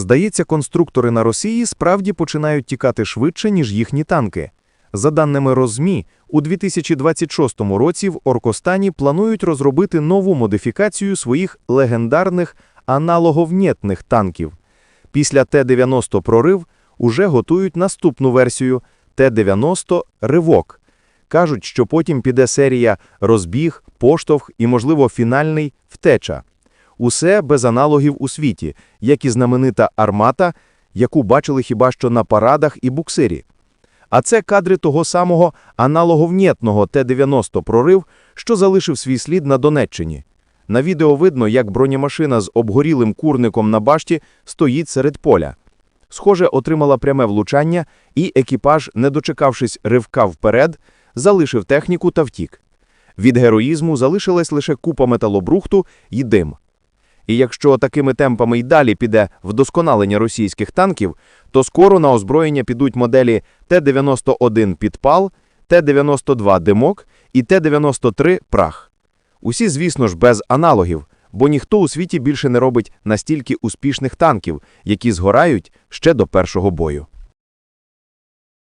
Здається, конструктори на Росії справді починають тікати швидше, ніж їхні танки. За даними Розмі, у 2026 році в Оркостані планують розробити нову модифікацію своїх легендарних аналоговнєтних танків. Після Т-90 «Прорив» уже готують наступну версію Т-90 «Ривок». Кажуть, що потім піде серія «Розбіг», «Поштовх» і, можливо, фінальний «Втеча». Усе без аналогів у світі, як і знаменита «Армата», яку бачили хіба що на парадах і буксирі. А це кадри того самого аналоговнєтного Т-90 «Прорив», що залишив свій слід на Донеччині. На відео видно, як бронемашина з обгорілим курником на башті стоїть серед поля. Схоже, отримала пряме влучання, і екіпаж, не дочекавшись ривка вперед, залишив техніку та втік. Від героїзму залишилась лише купа металобрухту і дим. І якщо такими темпами й далі піде вдосконалення російських танків, то скоро на озброєння підуть моделі Т-91 «Підпал», Т-92 «Димок» і Т-93 «Прах». Усі, звісно ж, без аналогів, бо ніхто у світі більше не робить настільки успішних танків, які згорають ще до першого бою.